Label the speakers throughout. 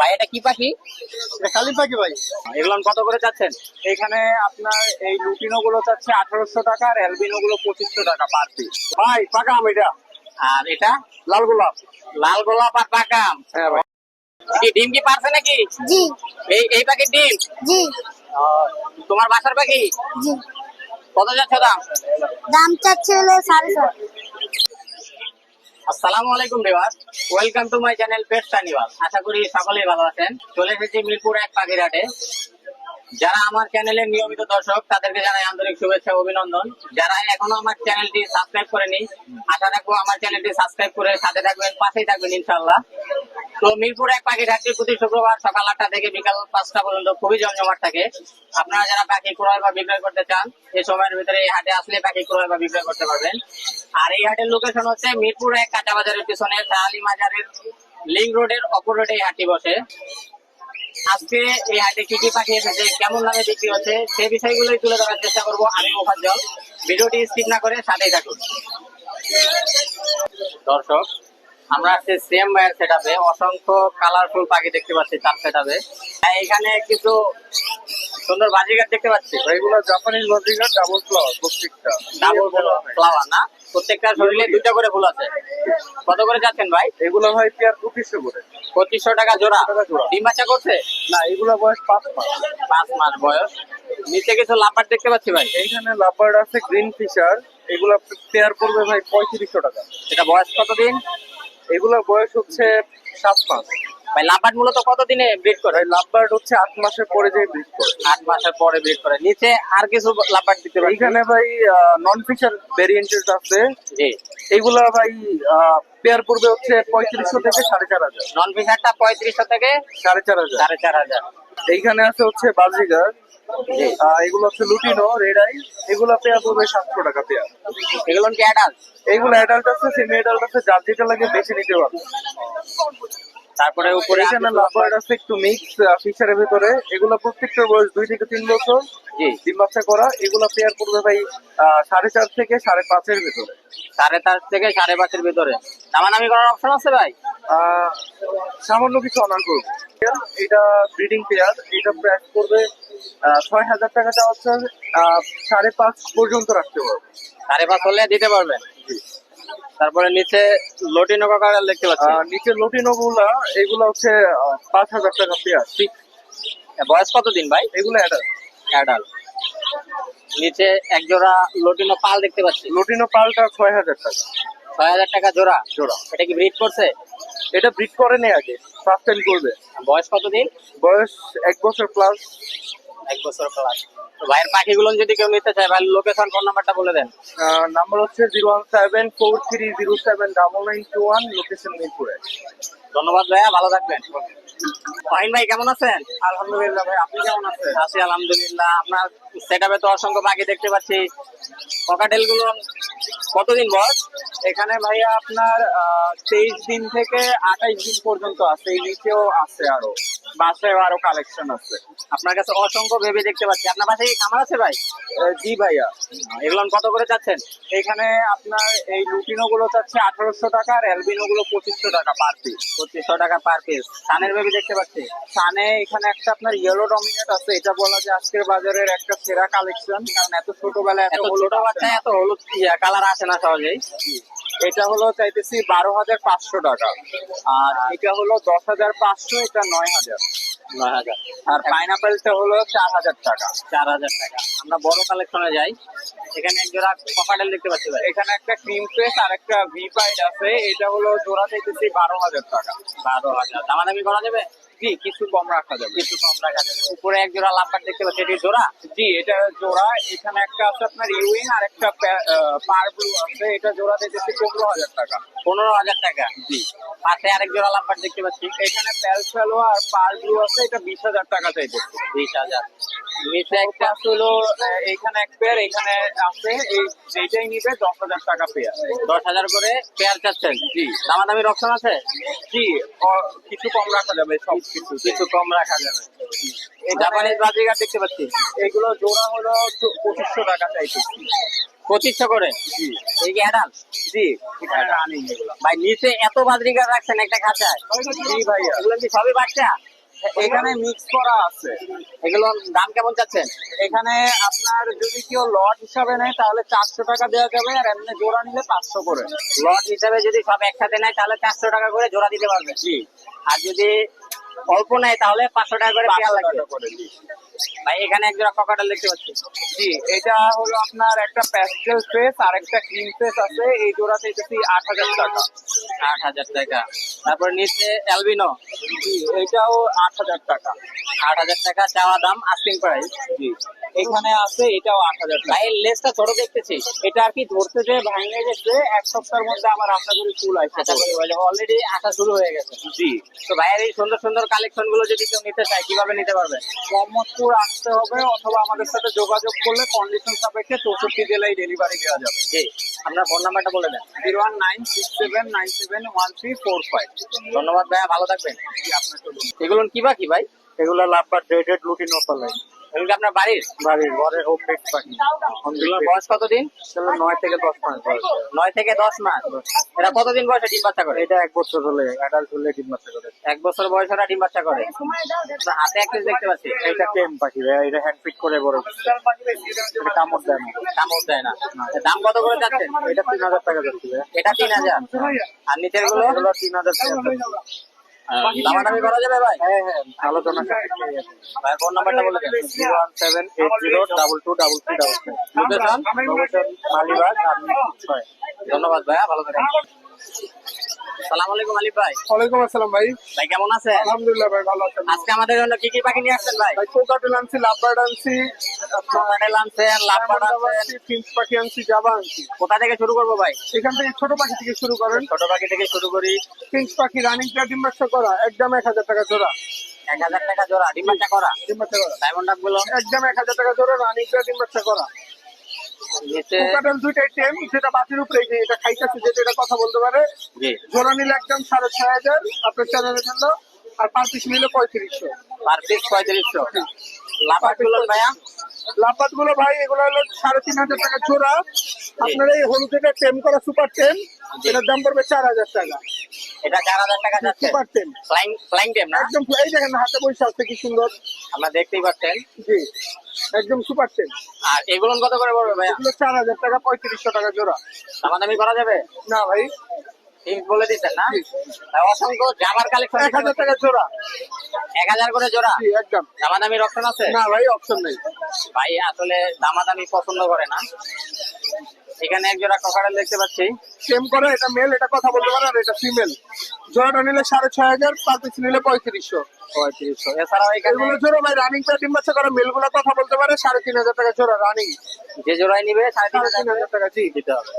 Speaker 1: ভাই এটা কি পাখি?
Speaker 2: খালি পাখি ভাই।
Speaker 1: এগুলো কত করে চাচ্ছেন?
Speaker 2: এখানে আপনার এই লুটিনো গুলো চাচ্ছে আঠারোশো টাকা আর অ্যালবিনো গুলো পঁচিশশো টাকা পার পিস ভাই পাকা আম এটা।
Speaker 1: আর এটা?
Speaker 2: লাল গোলাপ।
Speaker 1: লাল গোলাপ আর পাকাম।
Speaker 2: হ্যাঁ ভাই।
Speaker 1: কি ডিম কি পারছে নাকি?
Speaker 3: জি।
Speaker 1: এই এই পাখির ডিম?
Speaker 3: জি।
Speaker 1: তোমার বাসার পাখি?
Speaker 3: জি।
Speaker 1: কত যাচ্ছে দাম?
Speaker 3: দাম চাচ্ছে হলো সাড়ে ছয়।
Speaker 1: আসসালামু আলাইকুম ওয়েলকাম টু মাই আশা করি সকলেই ভালো আছেন। চলে এসেছি মিরপুর এক পাখিরহাটে যারা আমার চ্যানেলের নিয়মিত দর্শক, তাদেরকে জানাই আন্তরিক শুভেচ্ছা অভিনন্দন। যারা এখনও আমার চ্যানেলটি সাবস্ক্রাইব করেনি, আশা রাখব আমার চ্যানেলটি সাবস্ক্রাইব করে সাথে থাকবেন, পাশেই থাকবেন ইনশাল্লাহ তো মিরপুর এক পাখি পাখিরহাটটি প্রতি শুক্রবার সকাল আটটা থেকে বিকাল পাঁচটা পর্যন্ত খুবই জমজমাট থাকে। আপনারা যারা পাখি ক্রয় বা বিক্রয় করতে চান, এই সময়ের ভিতরে এই হাটে আসলে পাখি ক্রয় বা বিক্রয় করতে পারবেন। আর এই হাটের লোকেশন হচ্ছে মিরপুর এক কাঁচা বাজারের পিছনে শাহালি মাজারের লিঙ্ক রোডের অপর রোডে এই হাটটি বসে। আজকে এই হাটে কি কি পাখি এসেছে কেমন দামে বিক্রি হচ্ছে সেই বিষয়গুলোই তুলে ধরার চেষ্টা করব আমি মোফাজ্জল ভিডিওটি স্কিপ না করে সাথেই থাকুন। দর্শক আমরা আজকে সেম ভাইয়ের সেট আপে অসংখ্য কালারফুল পাখি দেখতে পাচ্ছি তার সেট আপে এখানে কিছু সুন্দর বাজিগার দেখতে পাচ্ছি।
Speaker 2: এগুলো জাপানিজ বাজিগার ডাবল ফ্লাওয়ার প্রত্যেকটা।
Speaker 1: ডাবল ফ্লাওয়ার না? প্রত্যেকটা শরীরে দুইটা করে ফুল আছে। কত করে যাচ্ছেন ভাই?
Speaker 2: এগুলো ভাই পেয়ার পঁচিশশো করে।
Speaker 1: পঁচিশশো টাকা জোড়া। ডিম বাচ্চা করছে?
Speaker 2: না এগুলো বয়স পাঁচ মাস।
Speaker 1: পাঁচ মাস বয়স। নিচে কিছু লাম্বার দেখতে পাচ্ছি ভাই?
Speaker 2: এইখানে লাভার্ড আছে গ্রিন ফিশার। এগুলো পেয়ার পড়বে ভাই পঁয়ত্রিশশো টাকা।
Speaker 1: এটা বয়স কতদিন?
Speaker 2: এগুলো বয়স হচ্ছে সাত মাস।
Speaker 1: ভাই লাম্বার মূলত কতদিনে ব্রিড করে?
Speaker 2: লাভবার্ড হচ্ছে আট মাসের পরে যে ব্রিড করে।
Speaker 1: আট মাসের পরে ব্রিড করে। নিচে আর কিছু লাম্বার দিতে পারি
Speaker 2: এইখানে ভাই নন ফিশার ভেরিয়েন্টের আছে।
Speaker 1: জি।
Speaker 2: এইগুলা ভাই পেয়ার পড়বে হচ্ছে পঁয়ত্রিশশো থেকে সাড়ে চার হাজার।
Speaker 1: নন ফিশারটা পঁয়ত্রিশশো থেকে
Speaker 2: সাড়ে চার হাজার।
Speaker 1: সাড়ে চার হাজার।
Speaker 2: এইখানে আছে হচ্ছে বাজিগার। এগুলো হচ্ছে লুটিনো রেড আই এগুলো পেয়ার পড়বে সাতশো টাকা পেয়ার
Speaker 1: এগুলো কি অ্যাডাল্ট
Speaker 2: এইগুলো অ্যাডাল্ট আছে সেমি অ্যাডাল্ট আছে যার যেটা লাগে বেছে নিতে পারবে।
Speaker 1: তারপরে উপরে
Speaker 2: এখানে লাভার্ড আছে একটু মিক্স ফিচারের ভিতরে। এগুলো প্রত্যেকটা বয়স দুই থেকে তিন বছর।
Speaker 1: জি।
Speaker 2: ডিম বাচ্চা করা এগুলো পেয়ার পড়বে ভাই সাড়ে চার থেকে সাড়ে পাঁচের ভিতরে।
Speaker 1: সাড়ে চার থেকে সাড়ে পাঁচের ভিতরে। দামাদামি করার অপশন আছে ভাই?
Speaker 2: সামান্য কিছু অনার করব এটা ব্রিডিং পেয়ার এটা প্রাইস করবে ছয় হাজার হচ্ছে। আহ, সাড়ে পাঁচ পর্যন্ত রাখতে পারব।
Speaker 1: সাড়ে পাঁচ হলে দিতে পারবেন? তারপরে নিচে লটিনো কাকার দেখতে পাচ্ছি
Speaker 2: নিচে লটিনো গুলা এগুলো হচ্ছে পাঁচ হাজার টাকা পেয়ার। ঠিক।
Speaker 1: বয়স কতদিন ভাই?
Speaker 2: এগুলো অ্যাডাল্ট
Speaker 1: অ্যাডাল্ট নিচে এক জোড়া লটিনো পাল দেখতে পাচ্ছি।
Speaker 2: লটিনো পালটা ছয় হাজার টাকা।
Speaker 1: ছয় হাজার টাকা জোড়া?
Speaker 2: জোড়া।
Speaker 1: এটা কি ব্রিড করছে?
Speaker 2: এটা ব্রিড করে নেই আগে ফার্স্ট টাইম করবে।
Speaker 1: বয়স কতদিন?
Speaker 2: বয়স এক বছর প্লাস
Speaker 1: এক বছর প্লাস ভাইয়ের পাখিগুলো যদি কেউ নিতে চায় ভাই লোকেশন ফোন নাম্বারটা বলে দেন।
Speaker 2: নাম্বার হচ্ছে zero one seven four three zero seven double nine two one location মিরপুরে।
Speaker 1: ধন্যবাদ ভাইয়া ভালো থাকবেন। ফাইন ভাই কেমন আছেন?
Speaker 2: আলহামদুলিল্লাহ ভাই আপনি কেমন আছেন?
Speaker 1: আছি আলহামদুলিল্লাহ। আপনার সেট তো অসংখ্য পাখি দেখতে পাচ্ছি। ককাটেলগুলো কতদিন বয়স?
Speaker 2: এখানে ভাইয়া আপনার তেইশ দিন থেকে আঠাইশ দিন পর্যন্ত আছে এই নিচেও আছে আরও। বাসায় আরও কালেকশন আছে।
Speaker 1: আপনার কাছে অসংখ্য ভেবে দেখতে পাচ্ছি। আপনার পাশে কি খামার আছে ভাই?
Speaker 2: জি ভাইয়া।
Speaker 1: এগুলো কত করে চাচ্ছেন?
Speaker 2: এখানে আপনার এই লুটিনো গুলো চাচ্ছে আঠারোশো টাকা আর অ্যালবিনো গুলো পঁচিশশো টাকা পার পিস
Speaker 1: পঁচিশশো টাকা পার পিস সানের বেবি দেখতে পাচ্ছি।
Speaker 2: সানে এখানে একটা আপনার ইয়েলো ডমিনেট আছে। এটা বলা যে আজকের বাজারের একটা সেরা কালেকশন কারণ এত ছোটবেলায় এত হলুদ
Speaker 1: বাচ্চা এত হলুদ কালার আসে না সহজেই।
Speaker 2: এটা হলো চাইতেছি বারো হাজার পাঁচশো টাকা। আর এটা হলো দশ হাজার পাঁচশো এটা নয় হাজার।
Speaker 1: নয় হাজার।
Speaker 2: আর পাইনাপেলটা হলো চার হাজার টাকা।
Speaker 1: চার হাজার টাকা। আমরা বড় কালেকশনে যাই। এখানে এক জোড়া ককাটেল দেখতে পাচ্ছি ভাই।
Speaker 2: এখানে একটা ক্রিম ফেস আর একটা ভি পাইড আছে। এটা হলো জোড়া চাইতেছি বারো হাজার টাকা।
Speaker 1: বারো হাজার। দামাদামি করা যাবে?
Speaker 2: জি কিছু কম রাখা যাবে।
Speaker 1: কিছু কম রাখা যাবে। উপরে এক জোড়া লাভবার দেখতে পাচ্ছি। এটি জোড়া?
Speaker 2: জি এটা জোড়া। এখানে একটা আছে আপনার ইউইং আর একটা পার ব্লু আছে। এটা জোড়া চাইতেছি পনেরো হাজার টাকা।
Speaker 1: পনেরো হাজার টাকা।
Speaker 2: জি।
Speaker 1: পাশে আরেক জোড়া লাভবার দেখতে পাচ্ছি।
Speaker 2: এখানে প্যাল ফেলো আর পার ব্লু আছে এটা বিশ হাজার টাকা চাইতেছি
Speaker 1: বিশ হাজার।
Speaker 2: নিচে একটা হলো এখানে এক পেয়ার এখানে আছে এই যেটাই নিবে দশ হাজার টাকা পেয়ার
Speaker 1: দশ হাজার করে পেয়ার চাচ্ছেন? জি। দামাদামির অপশন আছে?
Speaker 2: জি কিছু কম রাখা যাবে সব কিছু।
Speaker 1: কিছু কম রাখা যাবে। জাপানিজ বাজিগার দেখতে পাচ্ছি।
Speaker 2: এগুলো জোড়া হলো পঁচিশশো টাকা চাইতেছি
Speaker 1: পঁচিশশো করে? এই কি
Speaker 2: জি।
Speaker 1: ভাই নিচে এত বাদরিকার রাখছেন একটা খাঁচায়।
Speaker 2: জি ভাইয়া।
Speaker 1: এগুলো কি সবই বাচ্চা?
Speaker 2: এখানে মিক্স করা আছে।
Speaker 1: এগুলো দাম কেমন চাচ্ছেন?
Speaker 2: এখানে আপনার যদি কেউ লট হিসাবে নেয় তাহলে চারশো টাকা দেওয়া যাবে আর এমনি জোড়া নিলে পাঁচশো করে।
Speaker 1: লট হিসাবে যদি সব একসাথে নেয় তাহলে চারশো টাকা করে জোড়া দিতে পারবে।
Speaker 2: জি।
Speaker 1: আর যদি অল্প নেয় তাহলে পাঁচশো টাকা করে পেয়ার লাগবে। ভাই এখানে এক জোড়া ককাটাল দেখতে পাচ্ছি।
Speaker 2: জি এটা হলো আপনার একটা প্যাস্টেল ফেস আর একটা ক্রিম ফেস আছে। এই জোড়া চাইতেছি আট হাজার টাকা।
Speaker 1: আট হাজার টাকা। তারপর নিচে অ্যালবিনো
Speaker 2: জি এটাও আট হাজার টাকা।
Speaker 1: আট হাজার টাকা চাওয়া দাম আস্কিং প্রাইস
Speaker 2: জি এখানে আছে এটাও আট হাজার টাকা।
Speaker 1: ভাই লেসটা ছোট দেখতেছি।
Speaker 2: এটা আর কি ধরতে যে ভেঙে গেছে এক সপ্তাহের মধ্যে আমার আশা করি
Speaker 1: আশা
Speaker 2: আসছে
Speaker 1: অলরেডি আসা শুরু হয়ে গেছে।
Speaker 2: জি।
Speaker 1: তো ভাইয়ের এই সুন্দর সুন্দর কালেকশনগুলো যদি কেউ নিতে চায় কীভাবে নিতে পারবে?
Speaker 2: মোহাম্মদপুর আসতে হবে অথবা আমাদের সাথে যোগাযোগ করলে কন্ডিশন সাপেক্ষে চৌষট্টি জেলায় ডেলিভারি দেওয়া যাবে।
Speaker 1: জি আপনার ফোন নাম্বারটা বলে দেন।
Speaker 2: Zero one nine six seven nine seven one three four five
Speaker 1: ধন্যবাদ ভাইয়া ভালো থাকবেন।
Speaker 2: আপনার
Speaker 1: এগুলো কি বাকি ভাই?
Speaker 2: এগুলো লাভ লাভবার রুটিন লুটিন ওপালাই
Speaker 1: এগুলো আপনার বাড়ির?
Speaker 2: বাড়ির ঘরে হোম পেট পাখি।
Speaker 1: এগুলোর বয়স কতদিন?
Speaker 2: তাহলে নয় থেকে দশ মাস বয়স।
Speaker 1: নয় থেকে দশ মাস। এরা কতদিন বয়সে ডিম বাচ্চা করে?
Speaker 2: এটা এক বছর হলে অ্যাডাল্ট হলে ডিম বাচ্চা করে।
Speaker 1: এক বছর বয়সে ওরা ডিম বাচ্চা করে। হাতে একটা দেখতে পাচ্ছি।
Speaker 2: এটা টেম পাখি ভাই এটা হ্যান্ড ফিট করে বড়। এটা কামড় দেয় না।
Speaker 1: কামড় দেয় না। দাম কত করে যাচ্ছে?
Speaker 2: এটা তিন হাজার টাকা যাচ্ছে
Speaker 1: এটা তিন হাজার। আর নিচেরগুলো
Speaker 2: এগুলো তিন হাজার
Speaker 1: দামাদামি করা যাবে ভাই?
Speaker 2: হ্যাঁ হ্যাঁ আলোচনা সাপেক্ষে
Speaker 1: ভাই ফোন নাম্বারটা বলে দেন।
Speaker 2: Zero one seven eight zero double two double three double
Speaker 1: location
Speaker 2: location Malibagh
Speaker 1: ধন্যবাদ ভাইয়া ভালো থাকেন সালাম আলাইকুম আলিফ ভাই।
Speaker 2: ওয়ালাইকুম আসসালাম ভাই।
Speaker 1: ভাই কেমন আছে
Speaker 2: আলহামদুলিল্লাহ ভাই ভালো আছেন
Speaker 1: আজকে আমাদের জন্য কি কি পাখি নিয়ে আসছেন ভাই?
Speaker 2: ভাই কোকাটেল আনছি লাভবার্ড আনছি
Speaker 1: কোকাটেল আনছেন লাভবার্ড
Speaker 2: আনছি ফিন্স পাখি আনছি জাবা আনছি।
Speaker 1: কোথা থেকে শুরু করব ভাই?
Speaker 2: এখান থেকে ছোট পাখি থেকে শুরু করেন।
Speaker 1: ছোট পাখি থেকে শুরু করি।
Speaker 2: ফিন্স পাখি রানিং ডিম বাচ্চা করা একদম এক হাজার টাকা জোড়া।
Speaker 1: এক হাজার টাকা জোড়া ডিম বাচ্চা করা?
Speaker 2: ডিম বাচ্চা করা।
Speaker 1: ডায়মন্ডগুলো
Speaker 2: একদম এক হাজার টাকা জোড়া রানিং ডিম বাচ্চা করা। দুইটাই টেম যেটা বাতির উপরে যে এটা খাইতেছে যেটা এটা কথা বলতে পারে। জোড়া নিলে একদম সাড়ে ছয় হাজার আপনার চ্যানেলের জন্য আর পার পিস নিলে পঁয়ত্রিশশো।
Speaker 1: পার পিস পঁয়ত্রিশশো। গুলো ভাইয়া?
Speaker 2: লাপাতগুলো ভাই এগুলো হলো সাড়ে তিন হাজার টাকা জোড়া। আপনার এই হলুদ এটা টেম করা সুপার টেম এটার দাম পড়বে চার হাজার টাকা।
Speaker 1: এটা চার হাজার টাকা যাচ্ছে।
Speaker 2: সুপার টেম
Speaker 1: ফ্লাইং ফ্লাইং টেম না?
Speaker 2: একদম এই দেখেন হাতে বসে আছে কি সুন্দর।
Speaker 1: আমরা দেখতেই পাচ্ছেন।
Speaker 2: জি একদম সুপার টেম
Speaker 1: আর এগুলো কত করে পড়বে ভাইয়া?
Speaker 2: এগুলো চার হাজার টাকা পঁয়ত্রিশশো টাকা জোড়া।
Speaker 1: দামাদামি করা যাবে?
Speaker 2: না ভাই
Speaker 1: ঠিক বলে দিচ্ছেন না? অসংখ্য কালেকশন
Speaker 2: এক হাজার টাকা জোড়া।
Speaker 1: এক হাজার করে জোড়া?
Speaker 2: একদম।
Speaker 1: দামাদামি অপশন আছে?
Speaker 2: না ভাই অপশন নেই।
Speaker 1: ভাই আসলে দামাদামি পছন্দ করে না। এখানে এক জোড়া ককারেল দেখতে পাচ্ছি।
Speaker 2: সেম করে এটা মেল এটা কথা বলতে পারে আর এটা ফিমেল জোড়াটা নিলে সাড়ে ছয় হাজার পার পিস নিলে পঁয়ত্রিশশো।
Speaker 1: পঁয়ত্রিশশো। এছাড়াও এখানে
Speaker 2: এগুলো জোড়া ভাই রানিং প্যাড ডিম বাচ্চা করা মেলগুলো কথা বলতে পারে সাড়ে তিন হাজার টাকা জোড়া রানিং
Speaker 1: যে জোড়াই নিবে সাড়ে তিন হাজার
Speaker 2: টাকা জি
Speaker 1: দিতে হবে।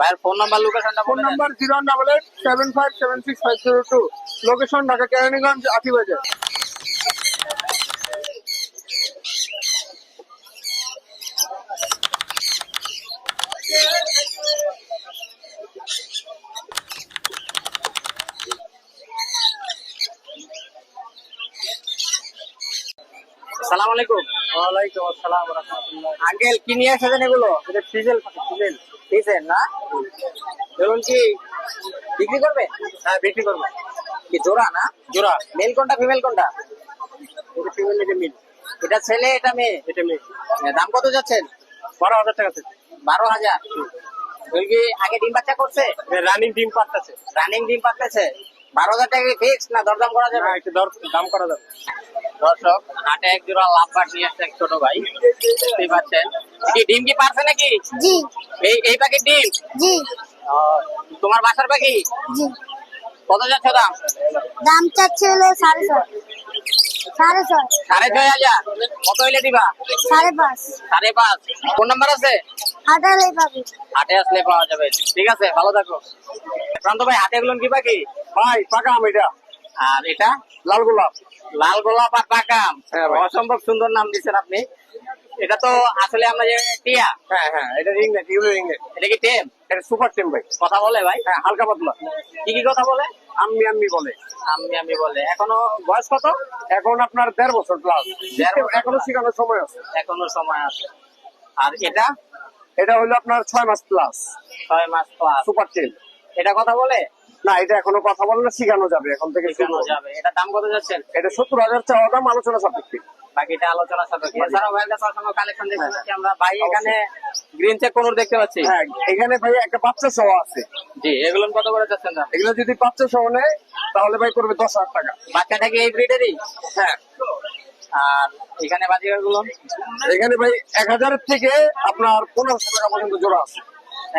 Speaker 1: ভাইয়ের ফোন নাম্বার লোকেশনটা
Speaker 2: phone. Number zero double eight seven five seven six five zero two location Dhaka Keraniganj Atibazar
Speaker 1: সালাম আলাইকুম।
Speaker 2: ওয়ালাইকুম আসসালাম রহমতুল্লাহ।
Speaker 1: আঙ্কেল কি নিয়ে এসেছেন এগুলো?
Speaker 2: এটা ফিজেল ফিজেল।
Speaker 1: দিয়েছেন না? ধরুন কি বিক্রি করবে?
Speaker 2: হ্যাঁ বিক্রি করব।
Speaker 1: কি জোড়া না?
Speaker 2: জোড়া।
Speaker 1: মেল কোনটা ফিমেল কোনটা?
Speaker 2: এটা ফিমেল এটা মিল
Speaker 1: এটা ছেলে এটা মেয়ে?
Speaker 2: এটা মিল
Speaker 1: দাম কত যাচ্ছেন?
Speaker 2: বারো হাজার টাকা
Speaker 1: বারো হাজার। কি আগে ডিম বাচ্চা করছে?
Speaker 2: রানিং ডিম পাঠাচ্ছে
Speaker 1: রানিং ডিম পাচ্ছে বারো হাজার টাকা ফিক্স না দরদাম করা যাবে?
Speaker 2: হ্যাঁ একটু দর দাম করা যাবে।
Speaker 1: দর্শক হাটে এক জোড়া লাভ কাঠ নিয়ে আসছে এক ছোট ভাই। দেখতেই পাচ্ছেন। কি ডিম কি পারছে নাকি?
Speaker 3: জি।
Speaker 1: এই এই প্যাকেট ডিম?
Speaker 3: জি।
Speaker 1: তোমার বাসার পাখি?
Speaker 3: জি।
Speaker 1: কত যাচ্ছে দাম?
Speaker 3: দাম চাচ্ছে হলো সাড়ে ছয়। সাড়ে ছয়।
Speaker 1: সাড়ে ছয় হাজার। কত হইলে দিবা?
Speaker 3: সাড়ে পাঁচ।
Speaker 1: সাড়ে পাঁচ। ফোন নাম্বার আছে?
Speaker 3: পাবি
Speaker 1: হাটে আসলে পাওয়া যাবে। ঠিক আছে ভালো থাকো। প্রান্ত ভাই হাটে গুলো কি পাখি?
Speaker 2: ভাই পাকা আম এটা।
Speaker 1: আর এটা?
Speaker 2: লাল গোলাপ।
Speaker 1: লাল গোলাপ আর পাকাম
Speaker 2: হ্যাঁ
Speaker 1: অসম্ভব সুন্দর নাম দিচ্ছেন আপনি। এটা তো আসলে আমরা যে টিয়া।
Speaker 2: হ্যাঁ হ্যাঁ এটা
Speaker 1: কি টেম?
Speaker 2: এটা সুপার টিম ভাই।
Speaker 1: কথা বলে ভাই?
Speaker 2: হ্যাঁ হালকা পাতলা।
Speaker 1: কি কি কথা বলে?
Speaker 2: আম্মি আম্মি বলে।
Speaker 1: আমি আমি বলে। এখনও বয়স কত?
Speaker 2: এখন আপনার দেড় বছর প্লাস এখনও শেখানোর সময় আছে।
Speaker 1: এখনও সময় আছে। আর এটা?
Speaker 4: এটা হলো আপনার ছয় মাস প্লাস
Speaker 1: ছয় মাস প্লাস
Speaker 4: সুপার টেল
Speaker 1: এটা কথা বলে?
Speaker 4: না এটা এখনও কথা বলে না শিখানো যাবে এখন থেকে
Speaker 1: শেখানো। যাবে। এটা দাম কত যাচ্ছেন?
Speaker 4: এটা সত্তর হাজার চাওয়া দাম আলোচনা সাপেক্ষে।
Speaker 1: বাকিটা আলোচনা সাপেক্ষে। এছাড়াও ভাইয়ের কাছে অসংখ্য কালেকশন দেখতে পাচ্ছি আমরা। ভাই এখানে গ্রিন চেক কোন দেখতে পাচ্ছি?
Speaker 4: হ্যাঁ এখানে ভাই একটা বাচ্চা সহ আছে।
Speaker 1: জি এগুলো কত করে যাচ্ছেন দাম?
Speaker 4: এগুলো যদি বাচ্চা সহ নেয় তাহলে ভাই করবে দশ হাজার টাকা।
Speaker 1: বাচ্চাটা কি এই ব্রিডেরই
Speaker 4: হ্যাঁ।
Speaker 1: আর এখানে বাজিকারগুলো
Speaker 4: এখানে ভাই এক হাজারের থেকে আপনার পনেরোশো টাকা পর্যন্ত জোড়া আছে।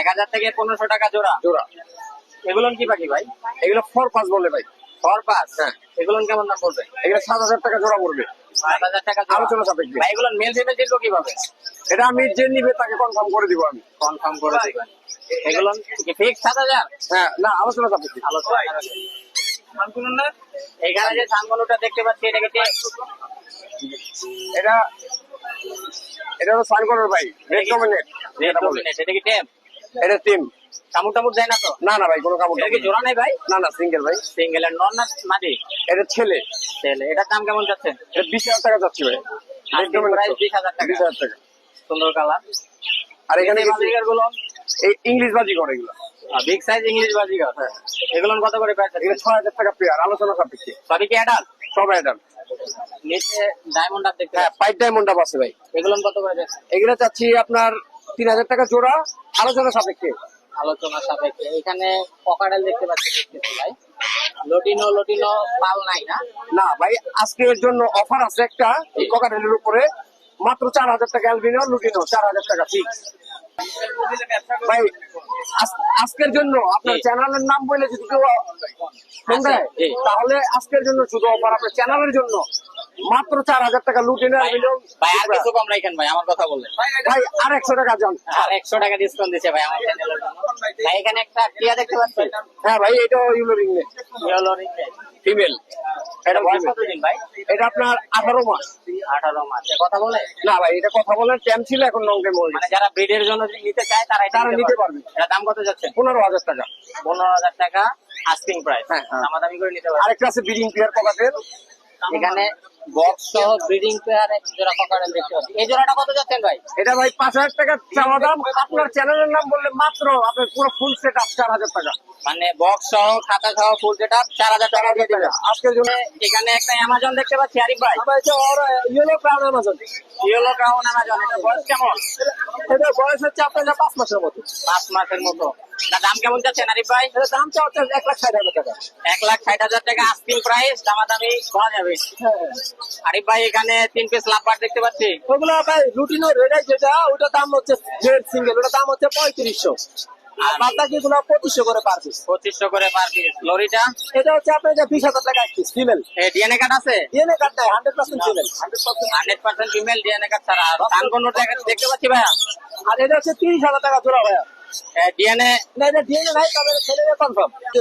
Speaker 1: এক হাজার থেকে পনেরোশো টাকা জোড়া।
Speaker 4: জোড়া।
Speaker 1: এগুলো কি পাখি ভাই?
Speaker 4: এগুলো ফর পাস বলে ভাই।
Speaker 1: Forpus?
Speaker 4: হ্যাঁ।
Speaker 1: এগুলো কেমন দাম পড়বে?
Speaker 4: এগুলো সাত হাজার টাকা জোড়া পড়বে।
Speaker 1: আট হাজার টাকা
Speaker 4: আলোচনা সাপেক্ষে।
Speaker 1: ভাই এগুলো মেল ফিমেল চিনবো কীভাবে?
Speaker 4: এটা আমি যে নিবে তাকে কনফার্ম করে দিব আমি।
Speaker 1: কনফার্ম করে দিবেন এগুলো কি ফিক্স সাত হাজার?
Speaker 4: হ্যাঁ না আলোচনা সাপেক্ষে।
Speaker 1: আলোচনা। এখানে যে সানমনুটা দেখতে পাচ্ছি এটাকে কে
Speaker 4: এটা এটা হলো সাইন করার ভাই রেড ডমিনেট
Speaker 1: রেড ডমিনেট এটা কি টেম?
Speaker 4: এটা টিম।
Speaker 1: কামড় দেয় না তো?
Speaker 4: না না ভাই কোনো কামড়
Speaker 1: এটা কি জোড়া নেই। ভাই?
Speaker 4: না না সিঙ্গেল ভাই।
Speaker 1: সিঙ্গেল এর নন না মাদি
Speaker 4: এটা ছেলে।
Speaker 1: ছেলে এটার দাম কেমন যাচ্ছে?
Speaker 4: এটা বিশ হাজার টাকা যাচ্ছে ভাই।
Speaker 1: Asking
Speaker 4: ডমিনেট
Speaker 1: price 20,000 টাকা।
Speaker 4: বিশ হাজার টাকা।
Speaker 1: সুন্দর কালার
Speaker 4: আর এখানে
Speaker 1: বাজিকারগুলো
Speaker 4: এই ইংলিশ বাজি করে এগুলো
Speaker 1: বিগ সাইজ ইংলিশ
Speaker 4: হ্যাঁ।
Speaker 1: এগুলো কত করে প্রাইস
Speaker 4: এগুলো ছয় হাজার টাকা পেয়ার আলোচনা সাপেক্ষে।
Speaker 1: সবই কি অ্যাডাল্ট
Speaker 4: সব
Speaker 1: নিচে ডায়মন্ড দেখতে
Speaker 4: হ্যাঁ। পাইপ ডায়মন্ড আছে ভাই।
Speaker 1: এগুলো কত করে
Speaker 4: এগুলো চাচ্ছি আপনার তিন হাজার টাকা জোড়া আলোচনা সাপেক্ষে।
Speaker 1: আলোচনা সাপেক্ষে। এখানে পকাডাল দেখতে পাচ্ছি দেখতেছি ভাই লটিনো লটিনো পাল নাই না?
Speaker 4: না ভাই আজকের জন্য অফার আছে একটা। এই উপরে মাত্র চার হাজার টাকা অ্যালবিনো লুটিনো চার হাজার টাকা ফিক্স ভাই আজ- আজকের জন্য আপনার চ্যানেলের নাম বলে যদি কেউ। তাহলে আজকের জন্য শুধু অফার আপনার চ্যানেলের জন্য মাত্র চার হাজার টাকা লুটিনো
Speaker 1: ভাই আর কিছু কম রাখেন ভাই আমার কথা বললেন।
Speaker 4: ভাই আর একশো টাকা যান।
Speaker 1: আর একশো টাকা ডিসকাউন্ট দিচ্ছে ভাই আমার ভাই এখানে একটা টিয়া দেখতে পাচ্ছি।
Speaker 4: হ্যাঁ ভাই এটা ইউলো রিং ফিমেল এটা
Speaker 1: এটা বয়স কতদিন ভাই?
Speaker 4: এটা আপনার আঠারো মাস।
Speaker 1: আঠারো মাস। কথা বলে?
Speaker 4: না ভাই এটা কথা বলেন ট্যাম ছিল এখন লঙ্কে মরে
Speaker 1: মানে যারা ব্রিডের জন্য যদি নিতে চায় তারা এটা
Speaker 4: নিতে পারবে।
Speaker 1: এটা দাম কত যাচ্ছে?
Speaker 4: পনেরো হাজার টাকা।
Speaker 1: পনেরো হাজার টাকা আস্কিং প্রাইস
Speaker 4: হ্যাঁ, হ্যাঁ।
Speaker 1: দামাদামি করে নিতে পারবে।
Speaker 4: আরেকটা আছে বিডিং পেয়ার পকাটের
Speaker 1: এখানে বক্স সহ ব্রিডিং পেয়ার এক জোড়া ককারেল দেখতে পাচ্ছি। এই জোড়াটা কত যাচ্ছেন ভাই?
Speaker 4: এটা ভাই পাঁচ হাজার টাকা চাওয়া দাম। আপনার চ্যানেলের নাম বললে মাত্র আপনার পুরো ফুল সেট আপ চার হাজার টাকা।
Speaker 1: মানে বক্স সহ খাতা সহ ফুল যেটা চার হাজার টাকা দিয়ে দিবে
Speaker 4: আজকের জন্য
Speaker 1: এখানে একটা অ্যামাজন দেখতে পাচ্ছি আরিফ ভাই।
Speaker 4: Yellow crown amazon
Speaker 1: yellow crown amazon এটা বয়স কেমন?
Speaker 4: এটা বয়স হচ্ছে আপনার পাঁচ মাসের মতো।
Speaker 1: পাঁচ মাসের মতো। দাম কেমন যাচ্ছেন আরিফ ভাই?
Speaker 4: দাম চাওয়া হচ্ছে এক লাখ ষাট হাজার টাকা।
Speaker 1: এক লাখ ষাট হাজার টাকা আস্কিং প্রাইস দামাদামি করা যাবে।
Speaker 4: হ্যাঁ।
Speaker 1: আরিফ ভাই এখানে তিন পিস লাভবার দেখতে পাচ্ছি।
Speaker 4: ওগুলো ভাই রুটিনো রেডাই যেটা ওটার দাম হচ্ছে রেড সিঙ্গেল ওটার দাম হচ্ছে পঁয়ত্রিশশো। আর বাদবাকি গুলো পঁচিশশো করে পার পিস
Speaker 1: পঁচিশশো করে পার পিস লরিটা?
Speaker 4: এটা হচ্ছে আপনার যে বিশ হাজার টাকা ফিমেল
Speaker 1: ডিএনএ কার্ড আছে?
Speaker 4: ডিএনএ কার্ড নাই hundred percent female hundred percent
Speaker 1: female DNA card ছাড়া। আর সানকোন দেখতে পাচ্ছি ভাইয়া?
Speaker 4: আর এটা হচ্ছে তিরিশ হাজার টাকা জোড়া ভাইয়া।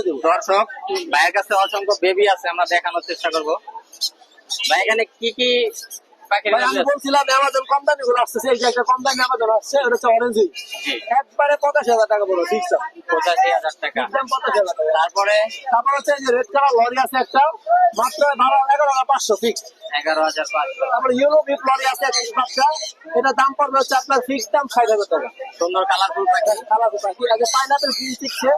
Speaker 4: দেবো।
Speaker 1: দর্শক ভাইয়ের কাছে অসংখ্য বেবি আছে আমরা দেখানোর চেষ্টা করব। ভাই এখানে কি কি?
Speaker 4: বলছিলাম কম দামি গুলো আসছে যে একটা কম দামি অ্যামাজন আসছে ওটা হচ্ছে অরেঞ্জ একবারে পঁচাশি হাজার টাকা বলো ঠিক
Speaker 1: পঁচাশি হাজার টাকা।
Speaker 4: দাম হাজার টাকা।
Speaker 1: তারপরে?
Speaker 4: তারপর হচ্ছে যে রেড কালার লরি আছে একটা মাত্র বারো এগারো হাজার পাঁচশো ফিক্স
Speaker 1: এগারো হাজার পাঁচশো
Speaker 4: তারপরে ইউরো বিপ লরি আছে একটা বাচ্চা এটা দাম পড়বে হচ্ছে আপনার ফিক্স দাম ষাট হাজার টাকা।
Speaker 1: সুন্দর কালারফুল পাখি
Speaker 4: কালার কোথায় আছে পাইনাপেল গ্রিন শিখছে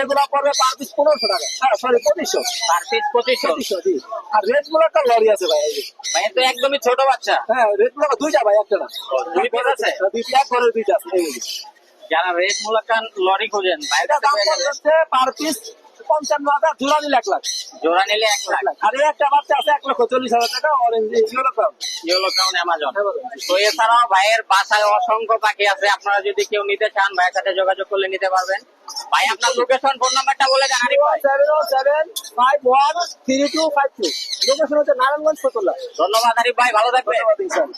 Speaker 4: এগুলো পড়বে পার পিস পনেরোশো টাকা। হ্যাঁ সরি পঁচিশশো।
Speaker 1: পার পিস পঁচিশশো?
Speaker 4: পঁচিশশো জি। আর রেডগুলো একটা লরি আছে ভাই
Speaker 1: ভাই তো একদমই ছোট বাচ্চা।
Speaker 4: হ্যাঁ রেডগুলো দুইটা ভাই একটা না।
Speaker 1: দুই piece আছে?
Speaker 4: এক ঘরের দুইটা আছে
Speaker 1: যারা রেড মুলাকান লরি খোঁজেন
Speaker 4: এটা দাম পড়বে হচ্ছে পার পিস পঞ্চান্ন হাজার জোড়া নিলে এক লাখ।
Speaker 1: জোড়া নিলে এক লাখ।
Speaker 4: আর একটা বাচ্চা আছে এক লক্ষ চল্লিশ হাজার টাকা orange euro crown
Speaker 1: yellow crown amazon তো এছাড়াও ভাইয়ের বাসায় অসংখ্য পাখি আছে আপনারা যদি কেউ নিতে চান ভাইয়ের সাথে যোগাযোগ করলে নিতে পারবেন। ভাই আপনার লোকেশন ফোন নাম্বারটা বলে দেন আরিফ ভাই।
Speaker 4: Seven O seven five one three two five three location হচ্ছে নারায়ণগঞ্জ ফতুল্লা
Speaker 1: ধন্যবাদ আরিফ ভাই ভালো থাকবেন।